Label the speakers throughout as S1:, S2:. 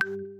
S1: you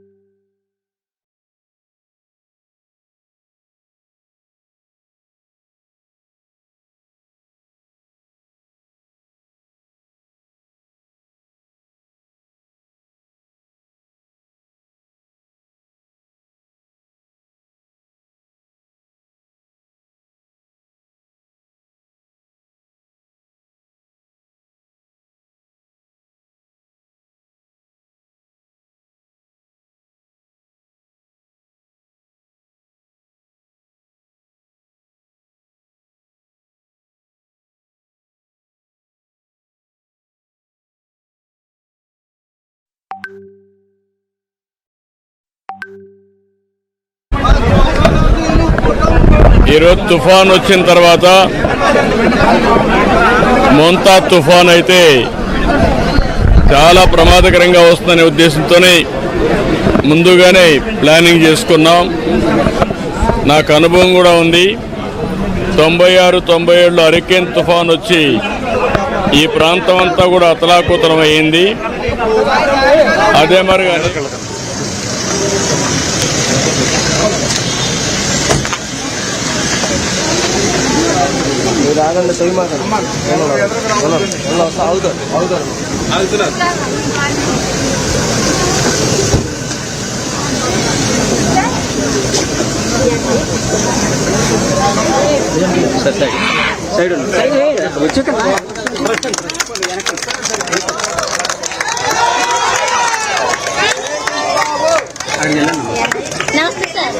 S1: ఈరోజు తుఫాన్ వచ్చిన తర్వాత మొంతా తుఫాన్ అయితే చాలా ప్రమాదకరంగా వస్తుందనే ఉద్దేశంతోనే ముందుగానే ప్లానింగ్ చేసుకున్నాం. నాకు అనుభవం కూడా ఉంది. తొంభై ఆరు తొంభై ఏడులో అరికేన్ తుఫాన్ వచ్చి ఈ ప్రాంతం అంతా కూడా అతలాకుతలం అయింది అదే మరి
S2: మీరు ఆగండి సై అవుతారు అవుతారు సైడ్ వచ్చి
S3: నమస్తే sir.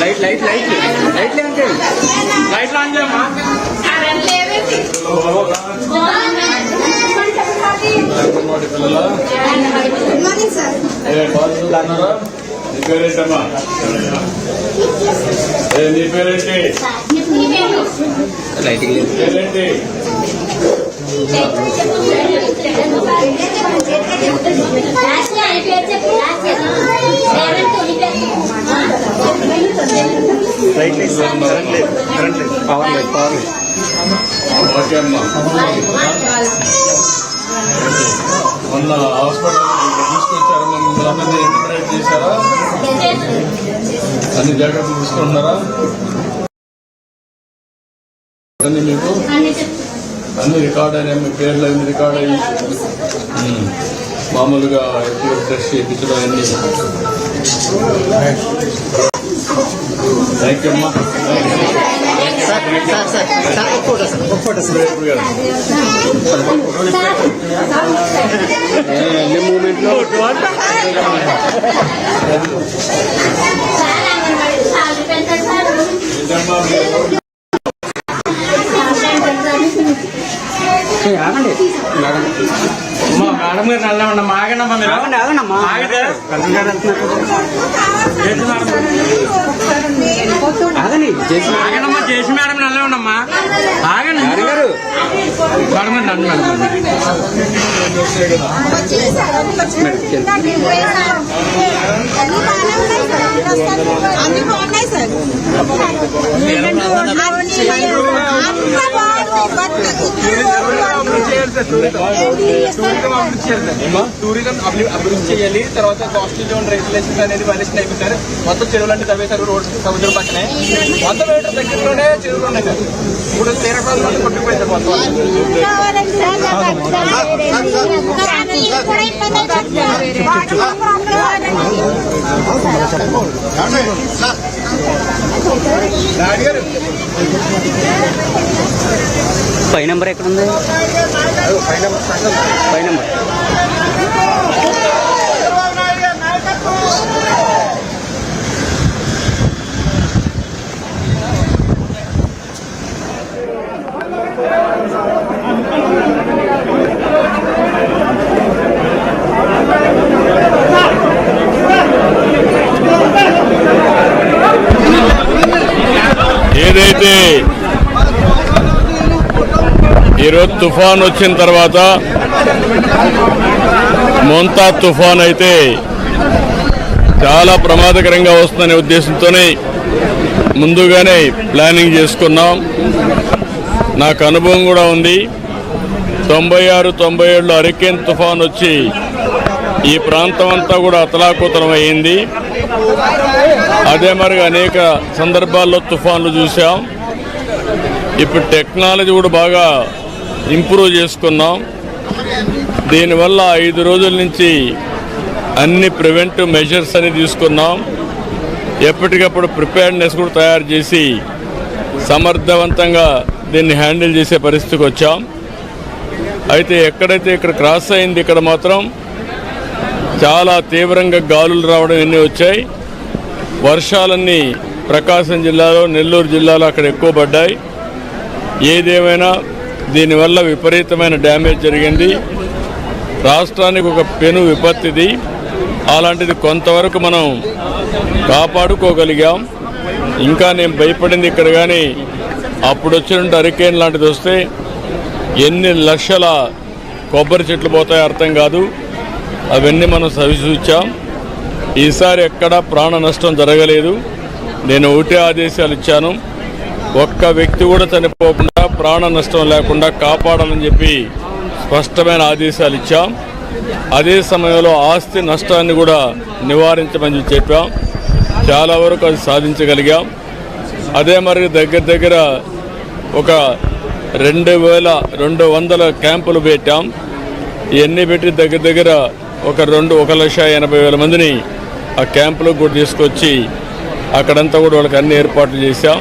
S2: Light light light. Light లేండి లైట్ ఆన్ చేయమ్మా
S1: నీ పేరేంటమ్మా నీ పేరేంటి
S2: లైటింగ్
S1: పేరేంటి
S2: లేదు కరెంట్ లేదు కరెంట్ లేదు పవర్ లేదు పవర్ లేదు
S1: ఓకే అమ్మా మొన్న హాస్పిటల్ తీసుకొచ్చారు మిమ్మల్ని అందరినీ చేశారా అన్ని జాగ్రత్తలు తీసుకుంటున్నారా మీకు అన్ని రికార్డ్ అయినాయి మీ పేర్లు అన్ని రికార్డ్ అయ్యి. మామూలుగా ఎప్పుడు టెస్ట్ చేయించడం అన్ని. థ్యాంక్ యూ అమ్మా.
S2: సార్ ఆగండి. కలెక్టర్
S4: చేసి మేడం
S2: ఆగండి చేసి
S4: ఆగండమ్మా చేసి మేడం నల్ల ఉండమ్మా ఆగండి
S2: గారు గారు
S4: నన్ను మేడం
S3: అన్ని బాగున్నాయి సార్.
S5: టూరిజం అభి- అభివృద్ధి చేయాలి తర్వాత కాస్ట్లీ జోన్ రెగ్యులేషన్స్ అనేది వైలేషన్ అయిపోతారు. మొత్తం చెరువులన్నీ తవ్వేశారు రోడ్ సముద్రం పక్కనే. వంద మీటర్ దగ్గరలోనే చెరువులు ఉన్నాయి సార్. ఇప్పుడు తీర ప్రాంతాలు కొట్టుకుపోయింది మొత్తం.
S2: పై నెంబర్ ఎక్కడ ఉంది? పై నెంబర్
S1: ఏదైతే ఈరోజు తుఫాన్ వచ్చిన తర్వాత మొంతా తుఫాన్ అయితే చాలా ప్రమాదకరంగా వస్తుందనే ఉద్దేశంతోనే ముందుగానే ప్లానింగ్ చేసుకున్నాం. నాకు అనుభవం కూడా ఉంది. తొంభై ఆరు తొంభై ఏడులో హరికేన్ తుఫాన్ వచ్చి ఈ ప్రాంతం అంతా కూడా అతలాకుతలం అయింది అదే మరి అనేక సందర్భాల్లో తుఫాన్లు చూసాం ఇప్పుడు టెక్నాలజీ కూడా బాగా ఇంప్రూవ్ చేసుకున్నాం. దీనివల్ల ఐదు రోజుల నుంచి అన్ని ప్రివెంటివ్ మెజర్స్ అని తీసుకున్నాం. ఎప్పటికప్పుడు ప్రిపేర్నెస్ కూడా తయారు చేసి సమర్థవంతంగా దీన్ని హ్యాండిల్ చేసే పరిస్థితికి వచ్చాం. అయితే ఎక్కడైతే ఇక్కడ క్రాస్ అయింది ఇక్కడ మాత్రం చాలా తీవ్రంగా గాలులు రావడం ఎన్ని వచ్చాయి. వర్షాలన్నీ ప్రకాశం జిల్లాలో నెల్లూరు జిల్లాలో అక్కడ ఎక్కువ పడ్డాయి. ఏదేమైనా దీనివల్ల విపరీతమైన డ్యామేజ్ జరిగింది. రాష్ట్రానికి ఒక పెను విపత్తిది. అలాంటిది కొంతవరకు మనం కాపాడుకోగలిగాం. ఇంకా నేను భయపడింది ఇక్కడ కానీ అప్పుడు వచ్చినట్టు హరికేన్ లాంటిది వస్తే ఎన్ని లక్షల కొబ్బరి చెట్లు పోతాయో అర్థం కాదు. అవన్నీ మనం సవిచూచాం ఈసారి ఎక్కడా ప్రాణ నష్టం జరగలేదు. నేను ఒకటే ఆదేశాలు ఇచ్చాను. ఒక్క వ్యక్తి కూడా చనిపోకుండా ప్రాణ నష్టం లేకుండా కాపాడాలని చెప్పి స్పష్టమైన ఆదేశాలు ఇచ్చాం. అదే సమయంలో ఆస్తి నష్టాన్ని కూడా నివారించమని చెప్పాం. చాలా వరకు అది సాధించగలిగాం. అదే మరి దగ్గర దగ్గర ఒక రెండు వేల రెండు వందల క్యాంపులు పెట్టాం. ఇవన్నీ పెట్టి దగ్గర దగ్గర ఒక రెండు ఒక లక్ష ఎనభై వేల మందిని ఆ క్యాంపులకు కూడా తీసుకొచ్చి అక్కడంతా కూడా వాళ్ళకి అన్ని ఏర్పాట్లు చేశాం.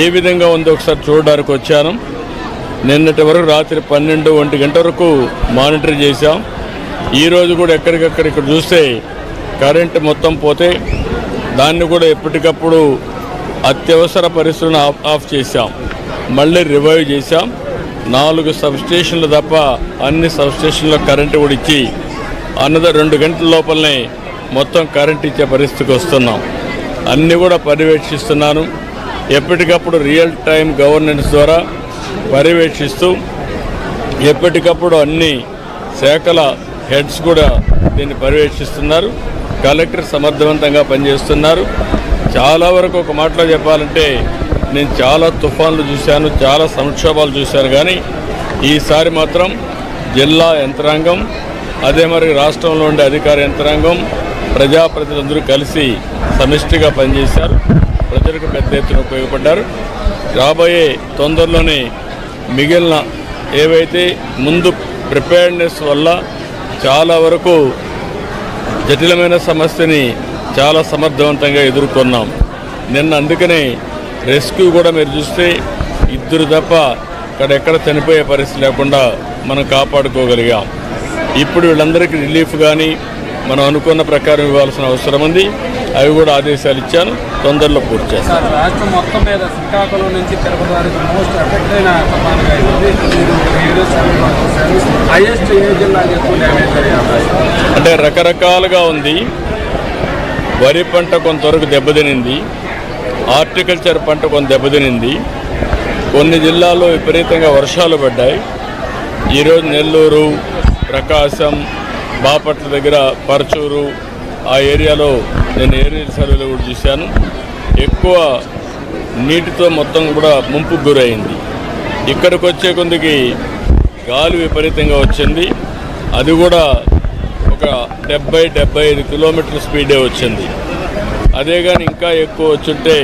S1: ఏ విధంగా ఉందో ఒకసారి చూడడానికి వచ్చాను. నిన్నటి వరకు రాత్రి పన్నెండు ఒంటి గంట వరకు మానిటర్ చేశాం. ఈరోజు కూడా ఎక్కడికక్కడ ఇక్కడ చూస్తే కరెంటు మొత్తం పోతే దాన్ని కూడా ఎప్పటికప్పుడు అత్యవసర పరిస్థితులను ఆఫ్ ఆఫ్ చేశాం. మళ్ళీ రివైవ్ చేశాం. నాలుగు సబ్స్టేషన్లు తప్ప అన్ని సబ్స్టేషన్లో కరెంటు కూడా ఇచ్చి అన్నద రెండు గంటల లోపలనే మొత్తం కరెంట్ ఇచ్చే పరిస్థితికి వస్తున్నాం. అన్నీ కూడా పర్యవేక్షిస్తున్నాను. ఎప్పటికప్పుడు రియల్ టైం గవర్నెన్స్ ద్వారా పర్యవేక్షిస్తూ ఎప్పటికప్పుడు అన్ని శాఖల హెడ్స్ కూడా దీన్ని పర్యవేక్షిస్తున్నారు. కలెక్టర్ సమర్థవంతంగా పనిచేస్తున్నారు. చాలా వరకు ఒక మాటలో చెప్పాలంటే నేను చాలా తుఫాన్లు చూశాను చాలా సంక్షోభాలు చూశాను. కానీ ఈసారి మాత్రం జిల్లా యంత్రాంగం అదే మరి రాష్ట్రంలో ఉండే అధికార యంత్రాంగం ప్రజాప్రతినిధులందరూ కలిసి సమిష్టిగా పనిచేశారు. ప్రజలకు పెద్ద ఎత్తున ఉపయోగపడ్డారు. రాబోయే తొందరలోనే మిగిలిన ఏవైతే ముందు ప్రిపేర్నెస్ వల్ల చాలా వరకు జటిలమైన సమస్యని చాలా సమర్థవంతంగా ఎదుర్కొన్నాం. నిన్న అందుకనే రెస్క్యూ కూడా మీరు చూస్తే ఇద్దరు తప్ప అక్కడెక్కడ చనిపోయే పరిస్థితి లేకుండా మనం కాపాడుకోగలిగాం. ఇప్పుడు వీళ్ళందరికీ రిలీఫ్ కానీ మనం అనుకున్న ప్రకారం ఇవ్వాల్సిన అవసరం ఉంది. అవి కూడా ఆదేశాలు ఇచ్చాను. తొందరలో పూర్తి చేస్తాను
S4: రాష్ట్రం మొత్తం మీద శ్రీకాకుళం నుంచి తిరుపతి వరకు మోస్ట్ ఎఫెక్ట్ అయిన హైయెస్ట్ ఏ?
S1: అంటే రకరకాలుగా ఉంది. వరి పంట కొంతవరకు దెబ్బతినింది. హార్టికల్చర్ పంట కొంత దెబ్బతినింది. కొన్ని జిల్లాల్లో విపరీతంగా వర్షాలు పడ్డాయి. ఈరోజు నెల్లూరు ప్రకాశం బాపట్ల దగ్గర పరచూరు ఆ ఏరియాలో నేను ఏరియల్ సర్వేలో కూడా చూశాను. ఎక్కువ నీటితో మొత్తం కూడా ముంపుకు గురైంది. ఇక్కడికి వచ్చే కొందికి గాలి విపరీతంగా వచ్చింది. అది కూడా ఒక డెబ్బై డెబ్బై ఐదు కిలోమీటర్ స్పీడే వచ్చింది. అదే కానీ ఇంకా ఎక్కువ వచ్చుంటే